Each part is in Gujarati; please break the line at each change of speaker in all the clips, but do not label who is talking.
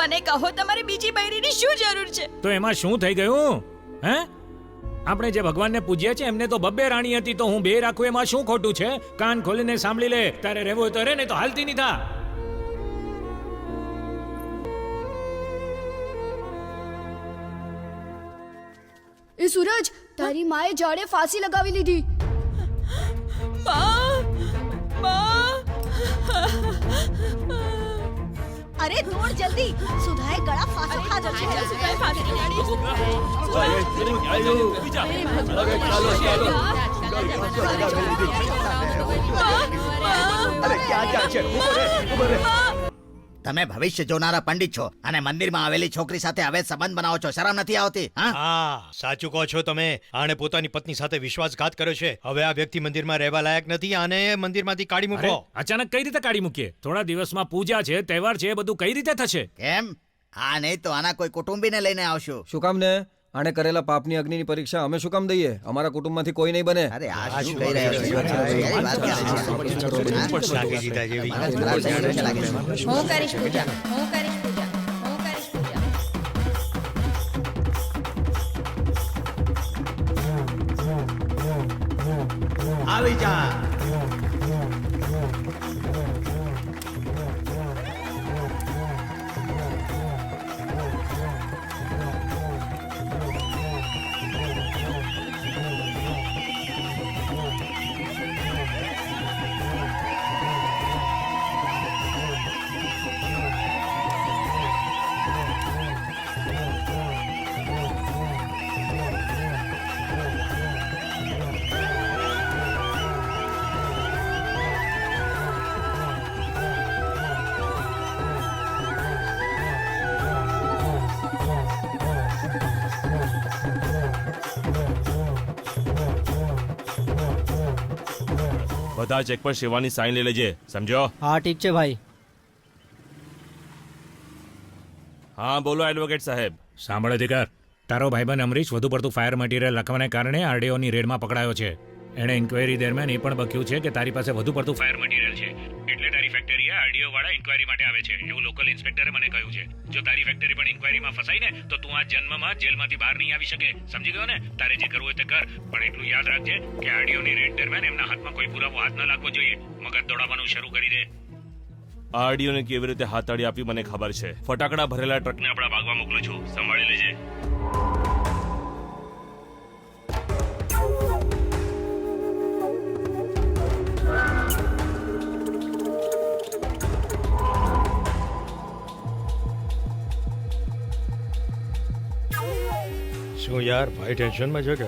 મને કહો તમારે બીજી બૈરીની શું જરૂર છે?
તો એમાં શું થઈ ગયું? હે? આપણે જે ભગવાનને પૂજ્યા છે એમને તો બબ્બે રાણી હતી તો હું બે રાખું એમાં શું ખોટું છે? કાન ખોલીને સાંભળી લે તારે રહેવું હોય તો રે ને તો હાલતી નહીં થા.
એ સૂરજ તારી માએ જાડે ફાંસી લગાવી લીધી.
અરે દોડ જલ્દી સુધાએ ગળા ફાંસો ખાધો છે.
સુધાએ ફાંસી લગાડી.
અરે ક્યાં ક્યાં છે? ઊભો રે, ઊભો રે.
તમે ભવિષ્ય જોનારા પંડિત છો અને મંદિરમાં આવેલી છોકરી સાથે હવે સંબંધ બનાવો છો. શરમ નથી આવતી હા?
સાચું કહો છો તમે. આણે પોતાની પત્ની સાથે વિશ્વાસઘાત કર્યો છે. હવે આ વ્યક્તિ મંદિરમાં રહેવા લાયક નથી આને મંદિરમાંથી કાઢી મૂકો.
અચાનક કઈ રીતે કાઢી મૂકીએ? થોડા દિવસમાં પૂજા છે તહેવાર છે એ બધું કઈ રીતે થશે?
કેમ? હા નહીં તો આના કોઈ કુટુંબીને લઈને આવશું.
શું કામ ને? આણે કરેલા પાપની અગ્નિની પરીક્ષા અમે શું કામ દઈએ? અમારા કુટુંબમાંથી કોઈ નહીં બને.
અરે આ શું કહી રહ્યો છે?
હું કરીશ પૂજા. હું કરીશ પૂજા.
આવી જા.
બધા ચેક પર શિવાની સાઈન લઈ લેજે. સમજો
હા ઠીક છે ભાઈ.
હા બોલો એડવોકેટ સાહેબ.
સાંભળ અધિકાર. તારો ભાઈબંધ અમરીશ વધુ પડતું ફાયર મટીરિયલ લખવાને કારણે આરડીઓની રેડમાં પકડાયો છે. એણે ઇન્ક્વાયરી દરમિયાન એ પણ બક્યું છે કે તારી પાસે વધુ પડતું ફાયર મટીરિયલ છે. વાળા ઇન્ક્વાયરી માટે આવે છે. એવું લોકલ ઇન્સ્પેક્ટરે મને કહ્યું છે. જો તારી ફેક્ટરી પણ ઇન્ક્વાયરીમાં ફસાઈ ને તો તું આ જન્મમાં જેલમાંથી બહાર નહીં આવી શકે. સમજી ગયો ને? તારે જે કરવું હોય તે કર. પણ એટલું યાદ રાખજે કે આરડીઓની રેડ દરમિયાન એમના હાથમાં કોઈ પુરાવો હાથ ન લાગવો જોઈએ. મગજ દોડાવવાનું શરૂ કરી દે.
આરડીઓને કેવી રીતે હાથાડી આપી મને ખબર છે. ફટાકડા ભરેલા ટ્રકને આપણા ભાગવા મોકલું છું. સંભાળી લેજે.
શું યાર ભાઈ ટેન્શનમાં છે કે?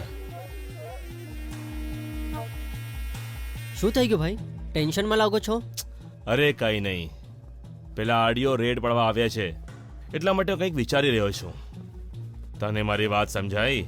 શું થઈ ગયું ભાઈ? ટેન્શનમાં લાગો છો?
અરે કઈ નહીં. પેલા આડિયો રેડ પડવા આવ્યા છે. એટલા માટે કંઈક વિચારી રહ્યો છું. તને મારી વાત સમજાઈ?